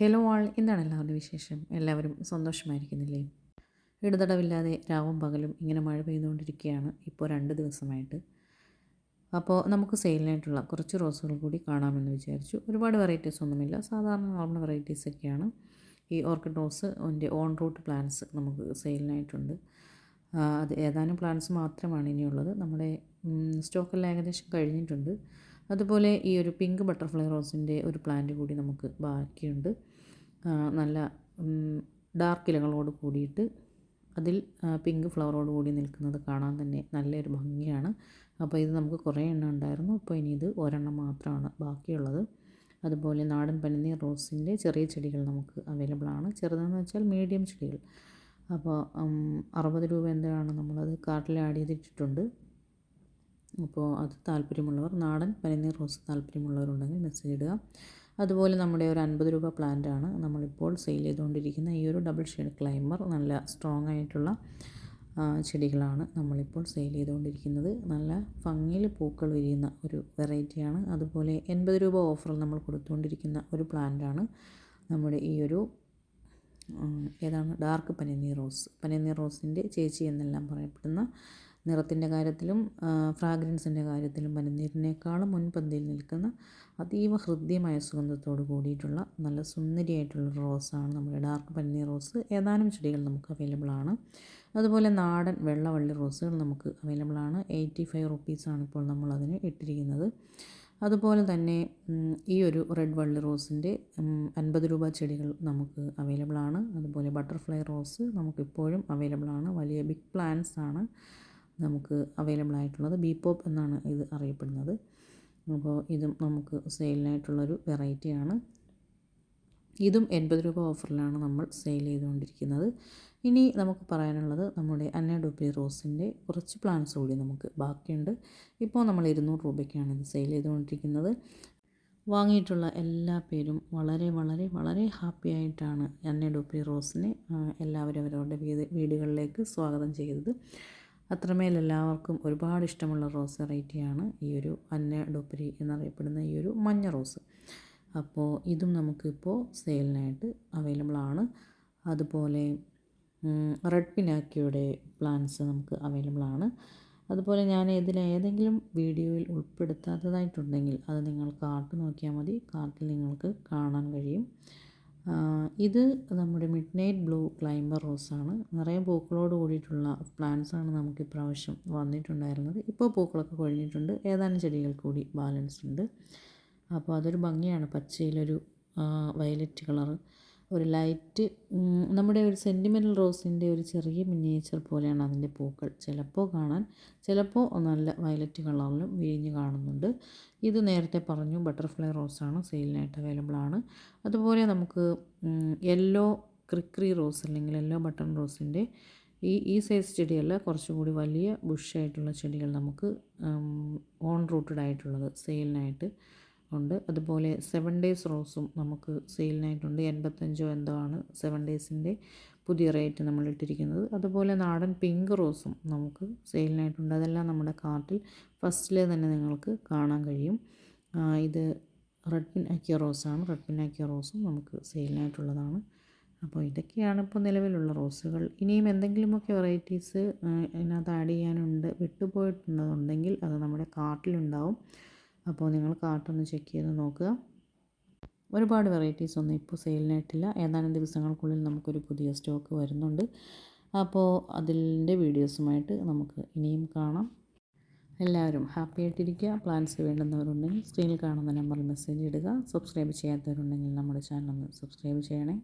Hello ആൾ എന്താണ് എല്ലാവരുടെ വിശേഷം? എല്ലാവരും സന്തോഷമായിരിക്കുന്നില്ലേ? ഇടതടവില്ലാതെ രാവും പകലും ഇങ്ങനെ മഴ പെയ്തുകൊണ്ടിരിക്കുകയാണ് ഇപ്പോൾ രണ്ട് ദിവസമായിട്ട്. അപ്പോൾ നമുക്ക് സെയിലിനായിട്ടുള്ള കുറച്ച് റോസുകൾ കൂടി കാണാമെന്ന് വിചാരിച്ചു. ഒരുപാട് വെറൈറ്റീസ് ഒന്നുമില്ല. സാധാരണ നോർമൽ വെറൈറ്റീസ് ഒക്കെയാണ്. ഈ ഓർക്കിഡ് റോസ് എന്റെ ഓൺ റൂട്ട് പ്ലാന്റ്സ് നമുക്ക് സെയിലിനായിട്ടുണ്ട്. അത് ഏതാനും പ്ലാന്റ്സ് മാത്രമാണ് ഇനിയുള്ളത്. നമ്മുടെ സ്റ്റോക്കെല്ലാം ഏകദേശം കഴിഞ്ഞിട്ടുണ്ട്. അതുപോലെ ഈ ഒരു പിങ്ക് ബട്ടർഫ്ലൈ റോസിന്റെ ഒരു പ്ലാന്റ് കൂടി നമുക്ക് ബാക്കിയുണ്ട്. നല്ല ഡാർക്ക് ഇലകളോട് കൂടിയിട്ട് അതിൽ പിങ്ക് ഫ്ലവറോട് കൂടി നിൽക്കുന്നത് കാണാൻ തന്നെ നല്ലൊരു ഭംഗിയാണ്. അപ്പോൾ ഇത് നമുക്ക് കുറേ എണ്ണം ഉണ്ടായിരുന്നു. അപ്പോൾ ഇനി ഇത് ഒരെണ്ണം മാത്രമാണ് ബാക്കിയുള്ളത്. അതുപോലെ നാടൻ പനിനീർ റോസിന്റെ ചെറിയ ചെടികൾ നമുക്ക് അവൈലബിൾ ആണ്. ചെറുതെന്ന് വെച്ചാൽ മീഡിയം ചെടികൾ. അപ്പോൾ അറുപത് രൂപ എന്താണ് നമ്മളത് കാർട്ടിൽ ആഡ് ചെയ്തിട്ടിട്ടുണ്ട്. അപ്പോൾ അത് താല്പര്യമുള്ളവർ നാടൻ പനിനീർ റോസ് താല്പര്യമുള്ളവരുണ്ടെങ്കിൽ മെസ്സേജ് ഇടുക. അതുപോലെ നമ്മുടെ ഒരു അൻപത് രൂപ പ്ലാന്റ് ആണ്. നമ്മളിപ്പോൾ സെയിൽ ചെയ്തുകൊണ്ടിരിക്കുന്ന ഈ ഒരു ഡബിൾ ഷെയ്ഡ് ക്ലൈമർ നല്ല സ്ട്രോങ് ആയിട്ടുള്ള ചെടികളാണ് നമ്മളിപ്പോൾ സെയിൽ ചെയ്തുകൊണ്ടിരിക്കുന്നത്. നല്ല ഭംഗിയിൽ പൂക്കൾ വിരിയുന്ന ഒരു വെറൈറ്റിയാണ് അതുപോലെ എൺപത് രൂപ ഓഫറിൽ നമ്മൾ കൊടുത്തുകൊണ്ടിരിക്കുന്ന ഒരു പ്ലാന്റാണ് നമ്മുടെ ഈ ഒരു ഏതാണ്? ഡാർക്ക് പനിനീർ റോസ് പനിനീർ റോസിന്റെ ചേച്ചി എന്നെല്ലാം പറയപ്പെടുന്ന നിറത്തിന്റെ കാര്യത്തിലും ഫ്രാഗ്രൻസിന്റെ കാര്യത്തിലും പനിനീരിനേക്കാളും മുൻപന്തിയിൽ നിൽക്കുന്ന അതീവ ഹൃദ്യമായ സുഗന്ധത്തോട് കൂടിയിട്ടുള്ള നല്ല സുന്ദരിയായിട്ടുള്ള റോസാണ് നമ്മുടെ ഡാർക്ക് പനിനീർ റോസ്. ഏതാനും ചെടികൾ നമുക്ക് അവൈലബിൾ ആണ്. അതുപോലെ നാടൻ വെള്ളവള്ളി റോസുകൾ നമുക്ക് അവൈലബിൾ ആണ്. എയ്റ്റി ഫൈവ് റുപ്പീസാണ് ഇപ്പോൾ നമ്മൾ അതിന് ഇട്ടിരിക്കുന്നത്. അതുപോലെ തന്നെ ഈ ഒരു റെഡ് വള്ളി റോസിന്റെ അൻപത് രൂപ ചെടികൾ നമുക്ക് അവൈലബിൾ ആണ്. അതുപോലെ ബട്ടർഫ്ലൈ റോസ് നമുക്കിപ്പോഴും അവൈലബിൾ ആണ്. വലിയ ബിഗ് പ്ലാന്റ്സ് ആണ്. നമുക്ക് അവൈലബിൾ ആയിട്ടുള്ളത് ബി പോപ്പ് എന്നാണ് ഇത് അറിയപ്പെടുന്നത്. അപ്പോൾ ഇതും നമുക്ക് സെയിലിനായിട്ടുള്ളൊരു വെറൈറ്റിയാണ് ഇതും എൺപത് രൂപ ഓഫറിലാണ് നമ്മൾ സെയിൽ ചെയ്തുകൊണ്ടിരിക്കുന്നത്. ഇനി നമുക്ക് പറയാനുള്ളത് നമ്മുടെ അന്ന ഡുബ്ലി റോസിന്റെ കുറച്ച് പ്ലാന്റ്സ് കൂടി നമുക്ക് ബാക്കിയുണ്ട്. ഇപ്പോൾ നമ്മൾ ഇരുന്നൂറ് രൂപയ്ക്കാണ് ഇത് സെയിൽ ചെയ്തുകൊണ്ടിരിക്കുന്നത്. വാങ്ങിയിട്ടുള്ള എല്ലാ പേരും വളരെ വളരെ വളരെ ഹാപ്പി ആയിട്ടാണ് അന്നഡുപ്പി റോസിനെ എല്ലാവരും അവരവരുടെ വീട് വീടുകളിലേക്ക് സ്വാഗതം ചെയ്തത്. അത്രമേൽ എല്ലാവർക്കും ഒരുപാട് ഇഷ്ടമുള്ള റോസ് വെറൈറ്റിയാണ് ഈ ഒരു അന്ന ഡോപ്പരി എന്നറിയപ്പെടുന്ന ഈ ഒരു മഞ്ഞ റോസ്. അപ്പോൾ ഇതും നമുക്കിപ്പോൾ സെയിലിനായിട്ട് അവൈലബിൾ ആണ്. അതുപോലെ റെഡ് പിനാക്കിയുടെ പ്ലാന്റ്സ് നമുക്ക് അവൈലബിൾ ആണ്. അതുപോലെ ഞാൻ ഇതിൽ ഏതെങ്കിലും വീഡിയോയിൽ ഉൾപ്പെടുത്താത്തതായിട്ടുണ്ടെങ്കിൽ അത് നിങ്ങൾ കാർട്ട് നോക്കിയാൽ മതി. കാർട്ടിൽ നിങ്ങൾക്ക് കാണാൻ കഴിയും. ഇത് നമ്മുടെ മിഡ് നൈറ്റ് ബ്ലൂ ക്ലൈംബർ റോസാണ്. നിറയെ പൂക്കളോട് കൂടിയിട്ടുള്ള പ്ലാന്റ്സാണ് നമുക്ക് ഇപ്രാവശ്യം വന്നിട്ടുണ്ടായിരുന്നത്. ഇപ്പോൾ പൂക്കളൊക്കെ കൊഴിഞ്ഞിട്ടുണ്ട്. ഏതാനും ചെടികൾ കൂടി ബാലൻസ് ഉണ്ട്. അപ്പോൾ അതൊരു ഭംഗിയാണ്. പച്ചയിലൊരു വയലറ്റ് കളറ്. ഒരു ലൈറ്റ് നമ്മുടെ ഒരു സെന്റിമെന്റൽ റോസിന്റെ ഒരു ചെറിയ മിനിയേച്ചർ പോലെയാണ് അതിന്റെ പൂക്കൾ. ചിലപ്പോൾ കാണാൻ ചിലപ്പോൾ നല്ല വയലറ്റ് കളറിലും വിരിഞ്ഞ് കാണുന്നുണ്ട്. ഇത് നേരത്തെ പറഞ്ഞു ബട്ടർഫ്ലൈ റോസാണ് സെയിലിനായിട്ട് അവൈലബിൾ ആണ്. അതുപോലെ നമുക്ക് യെല്ലോ ക്രിക്രി റോസ് അല്ലെങ്കിൽ യെല്ലോ ബട്ടൺ റോസിന്റെ ഈ ഈ സൈസ് ചെടിയല്ല കുറച്ചുകൂടി വലിയ ബുഷായിട്ടുള്ള ചെടികൾ നമുക്ക് ഓൺ റൂട്ടഡ് ആയിട്ടുള്ളത് സെയിലിനായിട്ട് ഉണ്ട്. അതുപോലെ സെവൻ ഡേയ്സ് റോസും നമുക്ക് സെയിലിനായിട്ടുണ്ട് എൺപത്തഞ്ചോ എന്തോ ആണ് സെവൻ ഡേയ്സിന്റെ പുതിയ റേറ്റ് നമ്മൾ ഇട്ടിരിക്കുന്നത്. അതുപോലെ നാടൻ പിങ്ക് റോസും നമുക്ക് സെയിലിനായിട്ടുണ്ട് അതെല്ലാം നമ്മുടെ കാർട്ടിൽ ഫസ്റ്റിലെ തന്നെ നിങ്ങൾക്ക് കാണാൻ കഴിയും. ഇത് റെഡ് പിൻ ആക്കിയ റോസാണ് റെഡ് പിൻ ആക്കിയ റോസും നമുക്ക് സെയിലിനായിട്ടുള്ളതാണ് അപ്പോൾ ഇതൊക്കെയാണ് ഇപ്പോൾ നിലവിലുള്ള റോസുകൾ ഇനിയും എന്തെങ്കിലുമൊക്കെ വെറൈറ്റീസ് ഇതിനകത്ത് ആഡ് ചെയ്യാനുണ്ട് വിട്ടുപോയിട്ടുണ്ടെന്നുണ്ടെങ്കിൽ അത് നമ്മുടെ കാർട്ടിലുണ്ടാവും. അപ്പോൾ നിങ്ങൾ കാർട്ടൊന്ന് ചെക്ക് ചെയ്ത് നോക്കുക. ഒരുപാട് വെറൈറ്റീസ് ഒന്നും ഇപ്പോൾ സെയിലിനായിട്ടില്ല. ഏതാനും ദിവസങ്ങൾക്കുള്ളിൽ നമുക്കൊരു പുതിയ സ്റ്റോക്ക് വരുന്നുണ്ട്. അപ്പോൾ അതിന്റെ വീഡിയോസുമായിട്ട് നമുക്ക് ഇനിയും കാണാം. എല്ലാവരും ഹാപ്പി ആയിട്ടിരിക്കുക. പ്ലാൻസ് വേണ്ടുന്നവരുണ്ടെങ്കിൽ സ്ക്രീനിൽ കാണുന്ന നമ്പറിൽ മെസ്സേജ് ഇടുക. സബ്സ്ക്രൈബ് ചെയ്യാത്തവരുണ്ടെങ്കിൽ നമ്മുടെ ചാനൽ ഒന്ന് സബ്സ്ക്രൈബ് ചെയ്യണേ.